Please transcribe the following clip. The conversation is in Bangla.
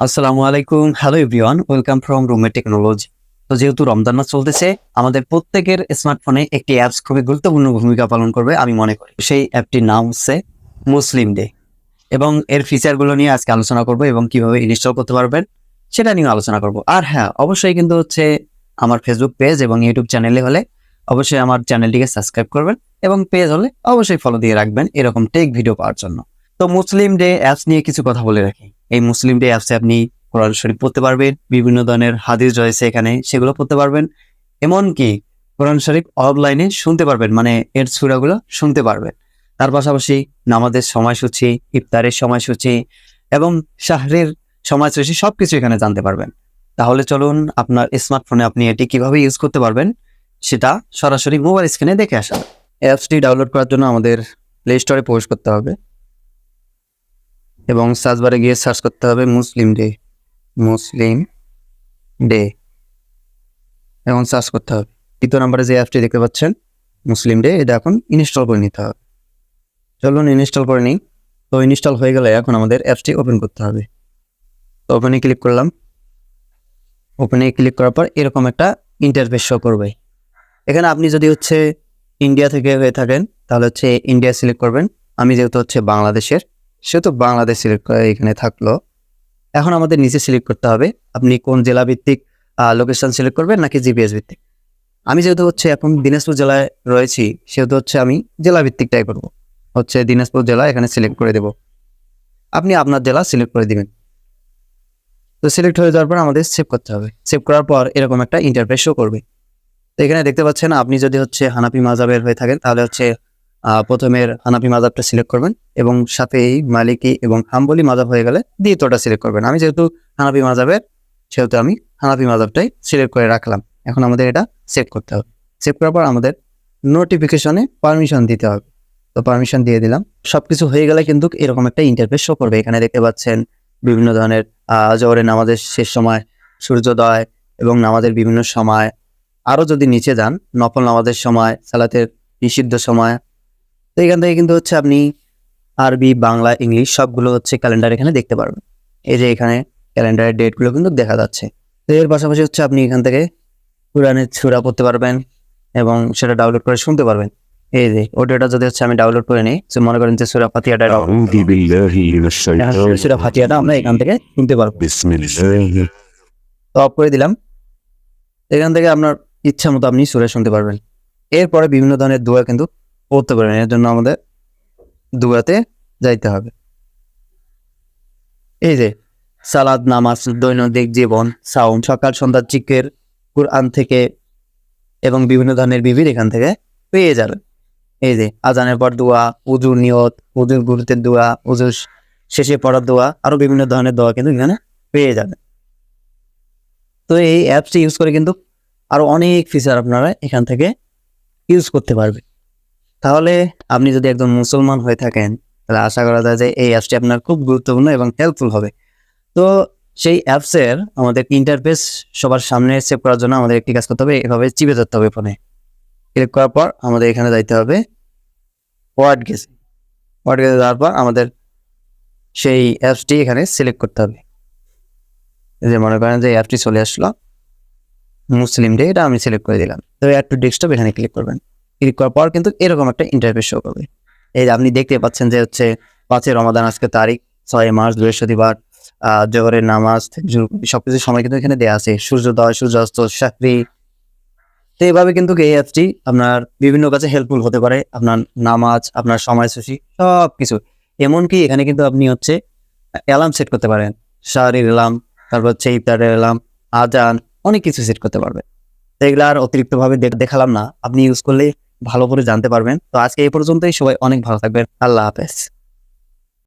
আসসালামু আলাইকুম। হ্যালো এভরিওয়ান ওয়েলকাম ফ্রম রুমে টেকনোলজি তো যেহেতু রমজান মাস চলতেছে, আমাদের প্রত্যেকের স্মার্টফোনে একটি অ্যাপস খুবই গুরুত্বপূর্ণ ভূমিকা পালন করবে আমি মনে করি। সেই অ্যাপটির নাম হচ্ছে মুসলিম ডে এবং এর ফিচারগুলো নিয়ে আজকে আলোচনা করব এবং কীভাবে ইনস্টল করতে পারবেন, সেটা নিয়ে আলোচনা করব। আর হ্যাঁ অবশ্যই কিন্তু হচ্ছে আমার ফেসবুক পেজ এবং ইউটিউব চ্যানেলে হলে অবশ্যই আমার চ্যানেলটিকে সাবস্ক্রাইব করবেন এবং পেজ হলে অবশ্যই ফলো দিয়ে রাখবেন এরকম টেক ভিডিও পাওয়ার জন্য। তো মুসলিম ডে অ্যাপস নিয়ে কিছু কথা বলে রাখি। এই মুসলিম ডে অ্যাপসে আপনি কোরআন শরীফ পড়তে পারবেন, বিভিন্ন ধরনের হাদিস রয়েছে এখানে, সেগুলো পড়তে পারবেন। এমনকি কোরআন শরীফ অফলাইনে শুনতে পারবেন মানে এর সুরাগুলো শুনতে পারবেন। তার পাশাপাশি নামাজের সময়সূচি, ইফতারের সময়সূচি এবং শাহরের সময়সূচি সবকিছু এখানে জানতে পারবেন। তাহলে চলুন আপনার স্মার্টফোনে আপনি এটি কীভাবে ইউজ করতে পারবেন, সেটা সরাসরি মোবাইল স্ক্রিনে দেখে আসা। অ্যাপসটি ডাউনলোড করার জন্য আমাদের প্লে স্টোরে প্রবেশ করতে হবে। এবং সার্চ বারে গিয়ে সার্চ করতে হবে মুসলিম ডে। Muslim day. এবং সার্চ করতে হবে। দ্বিতীয় নম্বরে যে অ্যাপটি দেখতে পাচ্ছেন, মুসলিম ডে, এটা এখন ইনস্টল করে নিতে হবে। চলুন ইনস্টল করে নিই। তো ইনস্টল হয়ে গেলে এখন আমাদের অ্যাপসটি ওপেন করতে হবে। তো ওপেনে ক্লিক করলাম। ওপেনে ক্লিক করার পর এরকম একটা ইন্টারফেস শো করবে। এখানে আপনি যদি হচ্ছে ইন্ডিয়া থেকে হয়ে থাকেন, তাহলে হচ্ছে ইন্ডিয়া সিলেক্ট করবেন। আমি যেহেতু হচ্ছে বাংলাদেশের সেহেতু বাংলাদেশ সিলেক্ট করে এখানে থাকল। এখন আমাদের নিচে সিলেক্ট করতে হবে, আপনি কোন জেলা ভিত্তিক লোকেশন সিলেক্ট করবেন নাকি জিপিএস ভিত্তিক? আমি যেহেতু হচ্ছে এখন দিনাজপুর জেলায় রয়েছি, সেহেতু হচ্ছে আমি জেলা ভিত্তিকটাই করব। হচ্ছে দিনাজপুর জেলা এখানে সিলেক্ট করে দেব। আপনি আপনার জেলা সিলেক্ট করে দিবেন। তো সিলেক্ট হয়ে যাওয়ার পর আমাদের সেভ করতে হবে। সেভ করার পর এরকম একটা ইন্টারফেস শো করবে। তো এখানে দেখতে পাচ্ছেন, আপনি যদি হচ্ছে হানাপি মাজাবের হয়ে থাকেন, তাহলে হচ্ছে প্রথমের হানাফি মাজাবটা সিলেক্ট করবেন এবং সাথে এই মালিকি এবং হাম্বলি মাজাব হয়ে গেলে দ্বিতীয়টা সিলেক্ট করবেন। আমি যেহেতু হানাফি মাজাবের সেহেতু আমি হানাফি মাজাবটাই সিলেক্ট করে রাখলাম। এখন আমাদের এটা সেভ করতে হবে। সেভ করার পর আমাদের নোটিফিকেশনে পারমিশন দিতে হবে। তো পারমিশন দিয়ে দিলাম। সব কিছু হয়ে গেলে কিন্তু এরকম একটা ইন্টারফেস শো করবে। এখানে দেখতে পাচ্ছেন বিভিন্ন ধরনের জোহরের নামাজের শেষ সময়, সূর্যোদয় এবং নামাজের বিভিন্ন সময়। আরও যদি নিচে যান, নফল নামাজের সময়, সালাতের নিষিদ্ধ সময় তো এখান থেকে কিন্তু হচ্ছে আপনি আরবি বাংলা ইংলিশ সবগুলো হচ্ছে ক্যালেন্ডার এখানে দেখতে পারবেন। এই যে এখানে ক্যালেন্ডারের ডেটগুলো কিন্তু দেখা যাচ্ছে। তো এর পাশাপাশি হচ্ছে আপনি এখান থেকে কোরআনের ছুড়া পড়তে পারবেন এবং সেটা ডাউনলোড করে শুনতে পারবেন। এই যে ওটা যদি হচ্ছে আমি ডাউনলোড করে নিই মনে করেন যে সুরা ফাতিয়াটা ফাতিয়াটা আমরা এখান থেকে শুনতে পারব। অফ করে দিলাম। এখান থেকে আপনার ইচ্ছা মতো আপনি সুরে শুনতে পারবেন। এরপরে বিভিন্ন ধরনের দোয়া কিন্তু পড়তে পারবেন এর জন্য আমাদের দোয়াতে যাইতে হবে। এই যে, সালাদ, নামাজ, দৈনন্দিন জীবন সাউন্ড সকাল, সন্ধ্যা চিকের কোরআন থেকে এবং বিভিন্ন ধরনের বিবির এখান থেকে পেয়ে যাবেন এই যে, আজানের পর দোয়া, উজুর নিয়ত, উজুর গুরুত্বের দোয়া, উজুর শেষে পড়ার দোয়া, আরও বিভিন্ন ধরনের দোয়া কিন্তু এখানে পেয়ে যাবেন তো এই অ্যাপসটি ইউজ করে কিন্তু আরও অনেক ফিচার আপনারা এখান থেকে ইউজ করতে পারবেন। তাহলে আপনি যদি একজন মুসলমান হয়ে থাকেন, তাহলে আশা করা যায় যে এই অ্যাপসটি আপনার খুব গুরুত্বপূর্ণ এবং হেল্পফুল হবে। তো সেই অ্যাপসের আমাদের ইন্টারফেস সবার সামনে সেভ করার জন্য আমাদের একটি কাজ করতে হবে, এভাবে চিপে ধরতে হবে ফোনে ক্লিক করার পর আমাদের এখানে যাইতে হবে ওয়ার্ড গেছে ওয়ার্ড গেছে যাওয়ার পর আমাদের সেই অ্যাপসটি এখানে সিলেক্ট করতে হবে। যে মনে করেন যে অ্যাপটি চলে আসলো, মুসলিম ডে এটা আমি সিলেক্ট করে দিলাম। তো অ্যাড টু ডেস্কটপ এখানে ক্লিক করবেন। ক্লিক করার পর কিন্তু এরকম একটা ইন্টারফেস শো করবে। এই আপনি দেখতে পাচ্ছেন যে হচ্ছে পাঁচই রমাদান আজকে তারিখ ছয় মার্চ, বৃহস্পতিবার জোহরের নামাজ সবকিছু সময় কিন্তু এখানে দেওয়া আছে। সূর্যোদয়, সূর্যাস্ত চাকরি তো এইভাবে কিন্তু এই অ্যাপটি আপনার বিভিন্ন কাছে হেল্পফুল হতে পারে। আপনার নামাজ, আপনার সময়সূচি সব কিছু এমনকি এখানে কিন্তু আপনি হচ্ছে অ্যালার্ম সেট করতে পারেন। শাহরির অ্যালার্ম তারপর হচ্ছে ইফতারের অ্যালার্ম আজান, অনেক কিছু সেট করতে পারবেন। তো এগুলো আর অতিরিক্তভাবে দেখ- দেখালাম না। আপনি ইউজ করলে ভালো করে জানতে পারবেন। তো আজকে এই পর্যন্তই। সবাই অনেক ভালো থাকবেন। আল্লাহ হাফেজ।